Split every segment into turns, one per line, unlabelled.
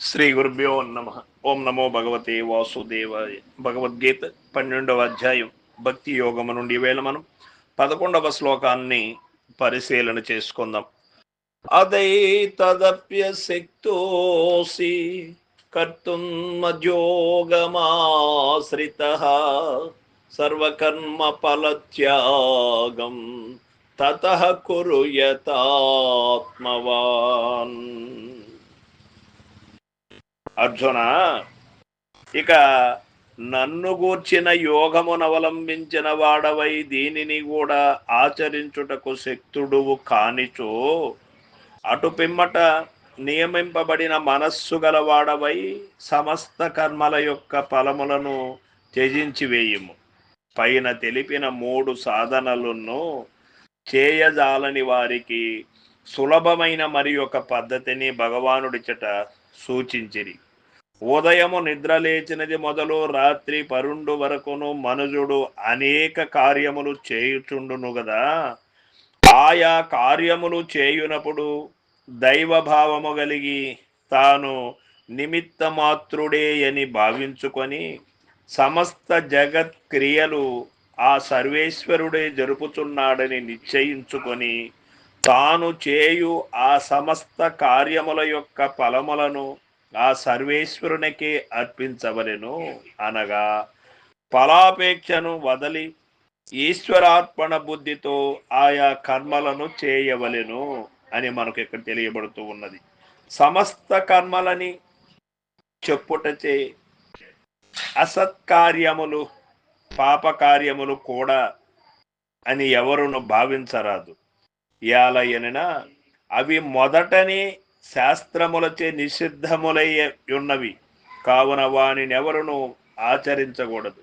శ్రీ గురుభ్యో నమ. ఓం నమో భగవతే వాసుదేవాయ. భగవద్గీత పన్నెండవ అధ్యాయం. భక్తి యోగము నుండి వేళ మనం పదకొండవ శ్లోకాన్ని పరిశీలన చేసుకుందాం. అదై తదప్య శక్తోసి కర్తుం మధ్యోగమాశ్రిత సర్వకర్మ ఫలత్యాగం తత కురుయతాత్మవాన్ అర్జున ఇక నన్ను గూర్చిన యోగమునవలంబించిన వాడవై దీనిని కూడా ఆచరించుటకు శక్తుడువు కానిచో అటు పిమ్మట నియమింపబడిన మనస్సు గలవాడవై సమస్త కర్మల యొక్క ఫలములను త్యజించి వేయుము. పైన తెలిపిన మూడు సాధనలను చేయజాలని వారికి సులభమైన మరి ఒక పద్ధతిని భగవానుడిచట సూచించిరి. ఉదయము నిద్ర లేచినది మొదలు రాత్రి పరుండు వరకును మనుజుడు అనేక కార్యములు చేయుచుండును గదా. ఆయా కార్యములు చేయునప్పుడు దైవభావము కలిగి తాను నిమిత్త మాత్రుడే అని భావించుకొని సమస్త జగత్ క్రియలు ఆ సర్వేశ్వరుడే జరుపుతున్నాడని నిశ్చయించుకొని తాను చేయు ఆ సమస్త కార్యముల యొక్క ఫలములను ఆ సర్వేశ్వరునికి అర్పించవలెను అనగా ఫలాపేక్షను వదలి ఈశ్వరార్పణ బుద్ధితో ఆయా కర్మలను చేయవలెను అని మనకు ఇక్కడ తెలియబడుతూ ఉన్నది. సమస్త కర్మలని చెప్పుటచే అసత్కార్యములు పాపకార్యములు కూడా అని ఎవరును భావించరాదు. యాలయన అవి మొదటనే శాస్త్రములచే నిషిద్ధములయ్య ఉన్నవి. కావున వానినెవరును ఆచరించకూడదు.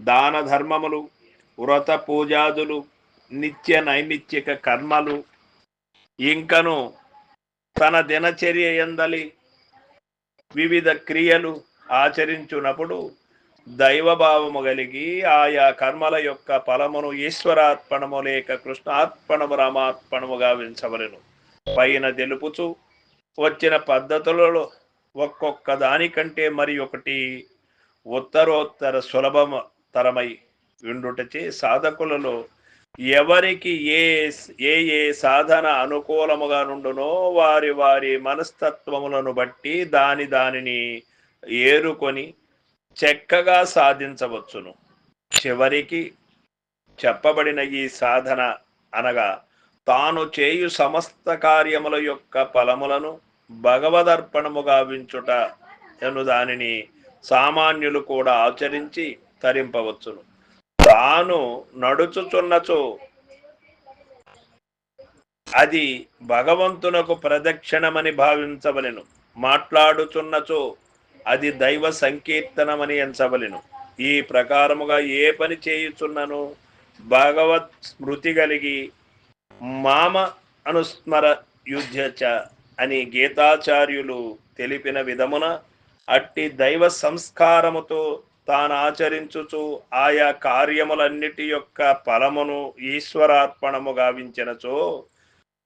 దాన ధర్మములు వ్రత పూజాదులు నిత్య నైమిత్తిక కర్మలు ఇంకను తన దినచర్య ఎందలి వివిధ క్రియలు ఆచరించునప్పుడు దైవభావము కలిగి ఆయా కర్మల యొక్క ఫలమును ఈశ్వరార్పణము లేక కృష్ణార్పణము రామార్పణముగా వించవలను పైన తెలుపుచు వచ్చిన పద్ధతులలో ఒక్కొక్క దానికంటే మరి ఒకటి ఉత్తరోత్తర సులభతరమై ఉండుటచే సాధకులలో ఎవరికి ఏ ఏ ఏ సాధన అనుకూలముగా నుండునో వారి వారి మనస్తత్వములను బట్టి దాని దానిని ఏరుకొని చక్కగా సాధించవచ్చును. చివరికి చెప్పబడిన ఈ సాధన అనగా తాను చేయు సమస్త కార్యముల యొక్క ఫలములను భగవదర్పణముగా వించుట అను దానిని సామాన్యులు కూడా ఆచరించి తరింపవచ్చును. తాను నడుచుచున్నచో అది భగవంతునకు ప్రదక్షిణమని భావించవలెను. మాట్లాడుచున్నచో అది దైవ సంకీర్తనమని ఎంచవలెను. ఈ ప్రకారముగా ఏ పని చేయుచున్నను? భగవత్ స్మృతి కలిగి మామ అనుస్మర యుద్ధచ అని గీతాచార్యులు తెలిపిన విధమున అట్టి దైవ సంస్కారముతో తాను ఆచరించుచు ఆయా కార్యములన్నిటి యొక్క ఫలమును ఈశ్వరార్పణము గావించినచో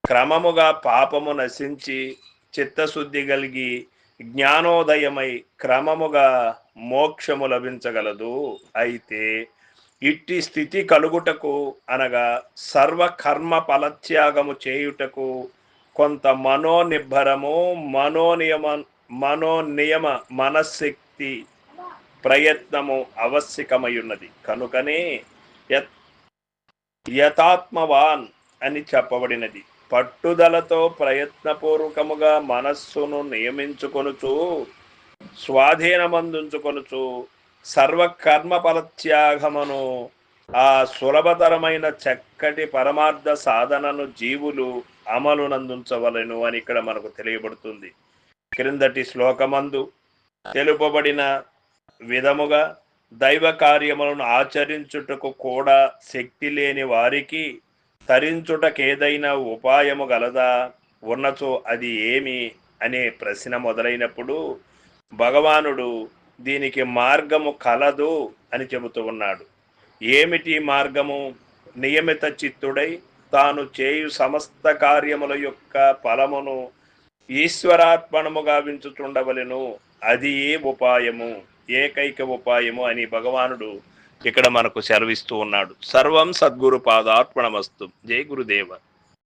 క్రమముగా పాపము నశించి చిత్తశుద్ధి కలిగి జ్ఞానోదయమై క్రమముగా మోక్షము లభించగలదు. అయితే ఇట్టి స్థితి కలుగుటకు అనగా సర్వకర్మ ఫలత్యాగము చేయుటకు కొంత మనోనిబ్బరము మనోనియమ మనోనియమ మనశ్శక్తి ప్రయత్నము ఆవశ్యకమయ్యున్నది కనుకనే యత్ యథాత్మవాన్ అని చెప్పబడినది. పట్టుదలతో ప్రయత్నపూర్వకముగా మనస్సును నియమించుకొనుచు స్వాధీనమందుంచుకొనుచు సర్వకర్మ ఫలత్యాగమును ఆ సులభతరమైన చక్కటి పరమార్థ సాధనను జీవులు అమలునందుంచవలను అని ఇక్కడ మనకు తెలియబడుతుంది. క్రిందటి శ్లోకమందు తెలుపబడిన విధముగా దైవ కార్యములను ఆచరించుటకు కూడా శక్తి లేని వారికి తరించుటకేదైనా ఉపాయము గలదా? ఉన్నచో అది ఏమి? అనే ప్రశ్న మొదలైనప్పుడు భగవానుడు దీనికి మార్గము కలదు అని చెబుతూ ఉన్నాడు. ఏమిటి మార్గము? నియమిత చిత్తుడై తాను చేయు సమస్త కార్యముల యొక్క ఫలమును ఈశ్వరార్పణము గావించుచుండవలెను. అది ఏ ఉపాయము? ఏకైక ఉపాయము అని భగవానుడు ఇక్కడ మనకు సెలవిస్తూ ఉన్నాడు. సర్వం సద్గురు పాదార్పణమస్తు. జై గురుదేవ.